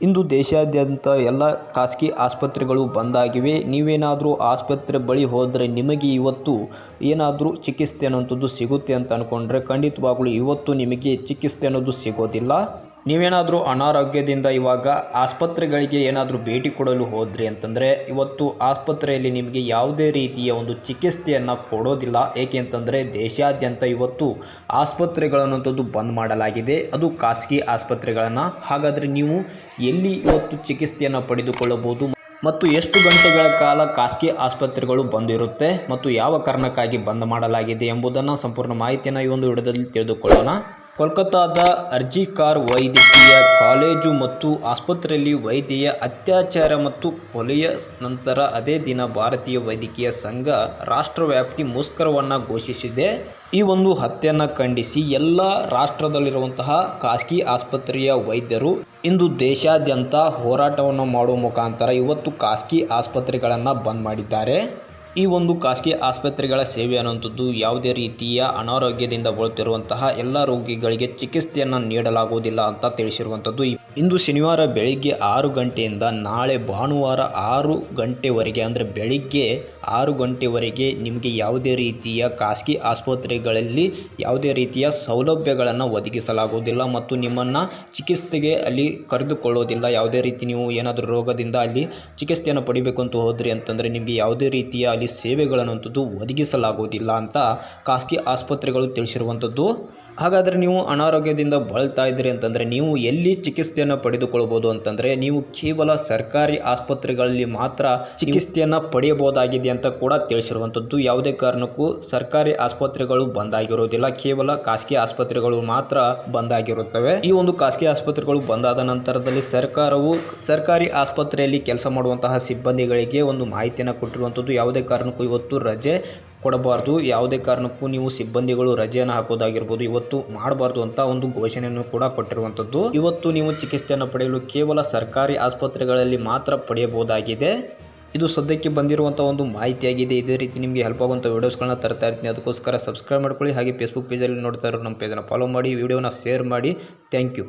ಇಂದು ದೇಶಾದ್ಯಂತ ಎಲ್ಲ ಖಾಸಗಿ ಆಸ್ಪತ್ರೆಗಳು ಬಂದಾಗಿವೆ ನೀವೇನಾದರೂ ಆಸ್ಪತ್ರೆ ಬಳಿ ಹೋದರೆ ನಿಮಗೆ ಇವತ್ತು ಏನಾದರೂ ಚಿಕಿತ್ಸೆ ಅನ್ನೋಂಥದ್ದು ಸಿಗುತ್ತೆ ಅಂತ ಅಂದ್ಕೊಂಡ್ರೆ ಖಂಡಿತವಾಗ್ಲೂ ಇವತ್ತು ನಿಮಗೆ ಚಿಕಿತ್ಸೆ ಅನ್ನೋದು ಸಿಗೋದಿಲ್ಲ. ನೀವೇನಾದರೂ ಅನಾರೋಗ್ಯದಿಂದ ಇವಾಗ ಆಸ್ಪತ್ರೆಗಳಿಗೆ ಏನಾದರೂ ಭೇಟಿ ಕೊಡಲು ಹೋದ್ರಿ ಅಂತಂದರೆ ಇವತ್ತು ಆಸ್ಪತ್ರೆಯಲ್ಲಿ ನಿಮಗೆ ಯಾವುದೇ ರೀತಿಯ ಒಂದು ಚಿಕಿತ್ಸೆಯನ್ನು ಕೊಡೋದಿಲ್ಲ. ಏಕೆ ಅಂತಂದರೆ ದೇಶಾದ್ಯಂತ ಇವತ್ತು ಆಸ್ಪತ್ರೆಗಳನ್ನಂಥದ್ದು ಬಂದ್ ಮಾಡಲಾಗಿದೆ. ಅದು ಖಾಸಗಿ ಆಸ್ಪತ್ರೆಗಳನ್ನು. ಹಾಗಾದರೆ ನೀವು ಎಲ್ಲಿ ಇವತ್ತು ಚಿಕಿತ್ಸೆಯನ್ನು ಪಡೆದುಕೊಳ್ಳಬಹುದು? ಮತ್ತು ಎಷ್ಟು ಗಂಟೆಗಳ ಕಾಲ ಖಾಸಗಿ ಆಸ್ಪತ್ರೆಗಳು ಬಂದಿರುತ್ತೆ? ಮತ್ತು ಯಾವ ಕಾರಣಕ್ಕಾಗಿ ಬಂದ್ ಮಾಡಲಾಗಿದೆ ಎಂಬುದನ್ನು ಸಂಪೂರ್ಣ ಮಾಹಿತಿಯನ್ನು ಈ ಒಂದು ವಿಡಿಯೋದಲ್ಲಿ ತಿಳಿದುಕೊಳ್ಳೋಣ. ಕೋಲ್ಕತ್ತಾದ ಅರ್ಜಿಕಾರ್ ವೈದ್ಯಕೀಯ ಕಾಲೇಜು ಮತ್ತು ಆಸ್ಪತ್ರೆಯಲ್ಲಿ ವೈದ್ಯೆಯ ಅತ್ಯಾಚಾರ ಮತ್ತು ಕೊಲೆಯ ನಂತರ ಅದೇ ದಿನ ಭಾರತೀಯ ವೈದ್ಯಕೀಯ ಸಂಘ ರಾಷ್ಟ್ರವ್ಯಾಪ್ತಿ ಮುಷ್ಕರವನ್ನು ಘೋಷಿಸಿದೆ. ಈ ಒಂದು ಹತ್ಯೆಯನ್ನು ಖಂಡಿಸಿ ಎಲ್ಲ ರಾಷ್ಟ್ರದಲ್ಲಿರುವಂತಹ ಖಾಸಗಿ ಆಸ್ಪತ್ರೆಯ ವೈದ್ಯರು ಇಂದು ದೇಶಾದ್ಯಂತ ಹೋರಾಟವನ್ನು ಮಾಡುವ ಮುಖಾಂತರ ಇವತ್ತು ಖಾಸಗಿ ಆಸ್ಪತ್ರೆಗಳನ್ನು ಬಂದ್ ಮಾಡಿದ್ದಾರೆ. ಈ ಒಂದು ಖಾಸಗಿ ಆಸ್ಪತ್ರೆಗಳ ಸೇವೆ ಅನ್ನುವಂಥದ್ದು ಯಾವುದೇ ರೀತಿಯ ಅನಾರೋಗ್ಯದಿಂದ ಬಳಲ್ತಿರುವಂತಹ ಎಲ್ಲ ರೋಗಿಗಳಿಗೆ ಚಿಕಿತ್ಸೆಯನ್ನು ನೀಡಲಾಗುವುದಿಲ್ಲ ಅಂತ ತಿಳಿಸಿರುವಂಥದ್ದು ಇಂದು ಶನಿವಾರ ಬೆಳಿಗ್ಗೆ ಆರು ಗಂಟೆಯಿಂದ ನಾಳೆ ಭಾನುವಾರ ಆರು ಗಂಟೆವರೆಗೆ, ಅಂದರೆ ಬೆಳಿಗ್ಗೆ ಆರು ಗಂಟೆವರೆಗೆ ನಿಮಗೆ ಯಾವುದೇ ರೀತಿಯ ಖಾಸಗಿ ಆಸ್ಪತ್ರೆಗಳಲ್ಲಿ ಯಾವುದೇ ರೀತಿಯ ಸೌಲಭ್ಯಗಳನ್ನು ಒದಗಿಸಲಾಗುವುದಿಲ್ಲ ಮತ್ತು ನಿಮ್ಮನ್ನು ಚಿಕಿತ್ಸೆಗೆ ಅಲ್ಲಿ ಕರೆದುಕೊಳ್ಳೋದಿಲ್ಲ. ಯಾವುದೇ ರೀತಿ ನೀವು ಏನಾದರೂ ರೋಗದಿಂದ ಅಲ್ಲಿ ಚಿಕಿತ್ಸೆಯನ್ನು ಪಡಿಬೇಕು ಅಂತ ಹೋದ್ರಿ ಅಂತಂದರೆ ನಿಮಗೆ ಯಾವುದೇ ರೀತಿಯ ಅಲ್ಲಿ ಸೇವೆಗಳನ್ನುವಂಥದ್ದು ಒದಗಿಸಲಾಗುವುದಿಲ್ಲ ಅಂತ ಖಾಸಗಿ ಆಸ್ಪತ್ರೆಗಳು ತಿಳಿಸಿರುವಂಥದ್ದು ಹಾಗಾದರೆ ನೀವು ಅನಾರೋಗ್ಯದಿಂದ ಬಳಲ್ತಾ ಇದ್ದೀರಿ ಅಂತಂದರೆ ನೀವು ಎಲ್ಲಿ ಚಿಕಿತ್ಸೆಯನ್ನು ಪಡೆದುಕೊಳ್ಬೋದು ಅಂತಂದರೆ ನೀವು ಕೇವಲ ಸರ್ಕಾರಿ ಆಸ್ಪತ್ರೆಗಳಲ್ಲಿ ಮಾತ್ರ ಚಿಕಿತ್ಸೆಯನ್ನು ಪಡೆಯಬಹುದಾಗಿದೆ ಅಂತ ಕೂಡ ತಿಳಿಸಿರುವಂಥದ್ದು. ಯಾವುದೇ ಕಾರಣಕ್ಕೂ ಸರ್ಕಾರಿ ಆಸ್ಪತ್ರೆಗಳು ಬಂದಾಗಿರೋದಿಲ್ಲ ಕೇವಲ ಖಾಸಗಿ ಆಸ್ಪತ್ರೆಗಳು ಮಾತ್ರ ಬಂದಾಗಿರುತ್ತವೆ ಈ ಒಂದು ಖಾಸಗಿ ಆಸ್ಪತ್ರೆಗಳು ಬಂದಾದ ನಂತರದಲ್ಲಿ ಸರ್ಕಾರವು ಸರ್ಕಾರಿ ಆಸ್ಪತ್ರೆಯಲ್ಲಿ ಕೆಲಸ ಮಾಡುವಂತಹ ಸಿಬ್ಬಂದಿಗಳಿಗೆ ಒಂದು ಮಾಹಿತಿಯನ್ನು ಕೊಟ್ಟಿರುವಂಥದ್ದು. ಯಾವುದೇ ಕಾರಣಕ್ಕೂ ಇವತ್ತು ರಜೆ ಕೊಡಬಾರ್ದು. ಯಾವುದೇ ಕಾರಣಕ್ಕೂ ನೀವು ಸಿಬ್ಬಂದಿಗಳು ರಜೆಯನ್ನು ಹಾಕೋದಾಗಿರ್ಬೋದು, ಇವತ್ತು ಮಾಡಬಾರ್ದು ಅಂತ ಒಂದು ಘೋಷಣೆಯನ್ನು ಕೂಡ ಕೊಟ್ಟಿರುವಂಥದ್ದು. ಇವತ್ತು ನೀವು ಚಿಕಿತ್ಸೆಯನ್ನು ಪಡೆಯಲು ಕೇವಲ ಸರ್ಕಾರಿ ಆಸ್ಪತ್ರೆಗಳಲ್ಲಿ ಮಾತ್ರ ಪಡೆಯಬಹುದಾಗಿದೆ. ಇದು ಸದ್ಯಕ್ಕೆ ಬಂದಿರುವಂಥ ಒಂದು ಮಾಹಿತಿಯಾಗಿದೆ. ಇದೇ ರೀತಿ ನಿಮಗೆ ಹೆಲ್ಪ್ ಆಗುವಂಥ ವೀಡಿಯೋಸ್ಗಳನ್ನ ತರ್ತಾ ಇರ್ತೀನಿ. ಅದಕ್ಕೋಸ್ಕರ ಸಬ್ಸ್ಕ್ರೈಬ್ ಮಾಡ್ಕೊಳ್ಳಿ. ಹಾಗೆ ಫೇಸ್ಬುಕ್ ಪೇಜಲ್ಲಿ ನೋಡ್ತಾ ಇರೋ ನಮ್ಮ ಪೇಜನ್ನು ಫಾಲೋ ಮಾಡಿ ವಿಡಿಯೋನ ಶೇರ್ ಮಾಡಿ. Thank you